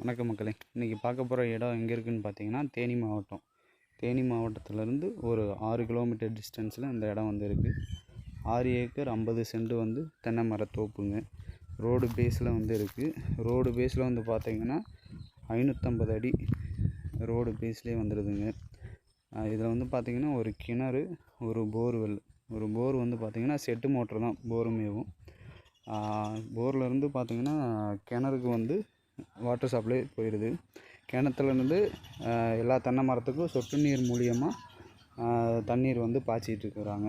வணக்கம் மக்களே. இன்றைக்கி பார்க்க போகிற இடம் எங்கே இருக்குதுன்னு பார்த்தீங்கன்னா தேனி மாவட்டம். தேனி மாவட்டத்திலேருந்து ஒரு ஆறு கிலோமீட்டர் டிஸ்டன்ஸில் அந்த இடம் வந்து இருக்குது ஆறு ஏக்கர் ஐம்பது சென்ட் வந்து தென்னை மரத்தோப்புங்க ரோடு பேஸில் வந்து இருக்குது ரோடு பேஸில் வந்து பார்த்தீங்கன்னா ஐநூற்றம்பது அடி ரோடு பேஸ்லேயே வந்துடுதுங்க இதில் வந்து பார்த்திங்கன்னா ஒரு கிணறு ஒரு போர்வெல். ஒரு போர் வந்து பார்த்திங்கன்னா செட்டு மோட்ரு தான். போருமேவும் போர்லேருந்து பார்த்திங்கன்னா கிணறுக்கு வந்து வாட்டர் சப்ளை போயிடுது கிணத்துலேருந்து எல்லா தென்னை மரத்துக்கும் சொட்டு நீர் மூலியமாக தண்ணீர் வந்து பாய்ச்சிட்டு இருக்கிறாங்க.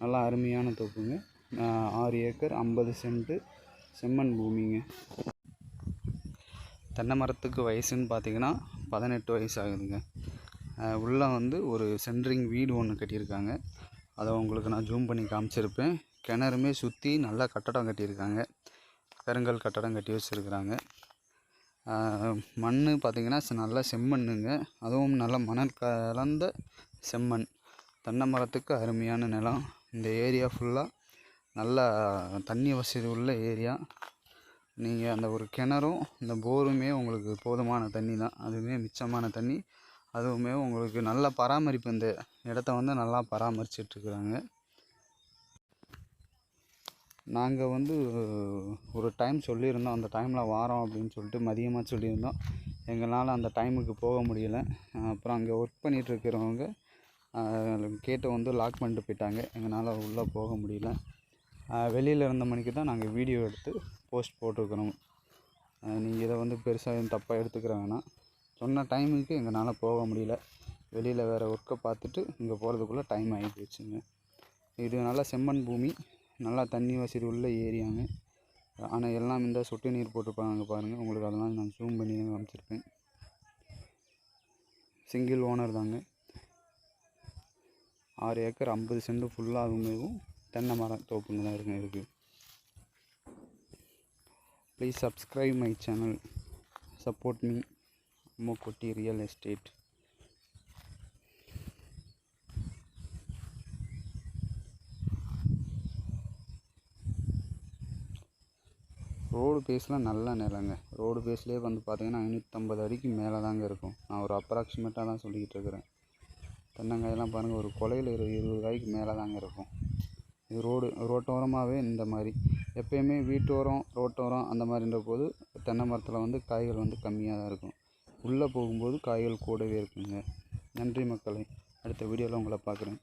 நல்லா அருமையான தோப்புங்க. ஆறு ஏக்கர் ஐம்பது சென்ட்டு செம்மண் பூமிங்க. தென்னை மரத்துக்கு வயசுன்னு பார்த்தீங்கன்னா பதினெட்டு வயசு ஆகுதுங்க. உள்ளே வந்து ஒரு சென்ட்ரிங் வீடு ஒன்று கட்டியிருக்காங்க. அதை உங்களுக்கு நான் ஜூம் பண்ணி காமிச்சிருப்பேன். கிணறுமே சுற்றி நல்லா கட்டடம் கட்டியிருக்காங்க. கருங்கல் கட்டடம் கட்டி வச்சுருக்குறாங்க. மண் பார்த்திங்கன்னா நல்ல செம்மண்ணுங்க. அதுவும் நல்ல மணல் கலந்த செம்மண். தென்னை மரத்துக்கு அருமையான நிலம். இந்த ஏரியா ஃபுல்லாக நல்லா தண்ணி வசதி உள்ள ஏரியா. நீங்கள் அந்த ஒரு கிணறும் இந்த போருமே உங்களுக்கு போதுமான தண்ணி தான். அதுவுமே மிச்சமான தண்ணி. அதுவுமே உங்களுக்கு நல்ல பராமரிப்பு இந்த இடத்த வந்து நல்லா பராமரிச்சிட்ருக்குறாங்க நாங்கள் வந்து ஒரு டைம் சொல்லியிருந்தோம். அந்த டைமில் வாரோம் அப்படின்னு சொல்லிட்டு மதியமாக சொல்லியிருந்தோம். எங்களால் அந்த டைமுக்கு போக முடியல. அப்புறம் அங்கே ஒர்க் பண்ணிகிட்ருக்கிறவங்க கேட்டை வந்து லாக் பண்ணிட்டு போயிட்டாங்க. எங்களால் உள்ளே போக முடியல. வெளியில் இருந்த மணிக்கு தான் நாங்கள் வீடியோ எடுத்து போஸ்ட் போட்டிருக்கிறோம். நீங்கள் இதை வந்து பெருசாக எதுவும் தப்பாக எடுத்துக்கிற வேணாம். சொன்ன டைமுக்கு எங்களால் போக முடியல. வெளியில் வேறு ஒர்க்கை பார்த்துட்டு இங்கே போகிறதுக்குள்ளே டைம் ஆகி போச்சுங்க இது நல்லா செம்மண் பூமி. நல்லா தண்ணி வசதி உள்ள ஏரியாங்க. ஆனால் எல்லாம் இந்த சொட்டு நீர் போட்டிருப்பாங்க பாருங்கள் உங்களுக்கு அதெல்லாம் நான் ஜூம் பண்ணி காமிச்சிருப்பேன் சிங்கிள் ஓனர் தாங்க. ஆறு ஏக்கர் ஐம்பது சென்ட் ஃபுல்லாகுமேவும் தென்னை மரம் தோப்புங்க தான் இருக்குங்க இருக்குது please subscribe my channel support me மூக்குட்டி real estate road பேஸில் நல்ல நிலங்க. ரோடு பேஸ்லேயே வந்து பார்த்திங்கன்னா ஐநூற்றம்பது அடிக்கு மேலே தாங்க இருக்கும். நான் ஒரு அப்ராக்சிமேட்டாக தான் சொல்லிக்கிட்டு இருக்கிறேன். தென்னங்காயெல்லாம் பாருங்கள் ஒரு கொலையில் இரு இருபது காய்க்கு மேலே தாங்க இருக்கும். இது ரோடு ரோட்டோரமாகவே இந்த மாதிரி. எப்போயுமே வீட்டோரம் ரோட்டோரம் அந்த மாதிரின்ற போது தென்னை மரத்தில் வந்து காய்கள் வந்து கம்மியாக தான் இருக்கும். உள்ளே போகும்போது காய்கள் கூடவே இருக்குங்க. நன்றி மக்களை. அடுத்த வீடியோவில் உங்களை பார்க்குறேன்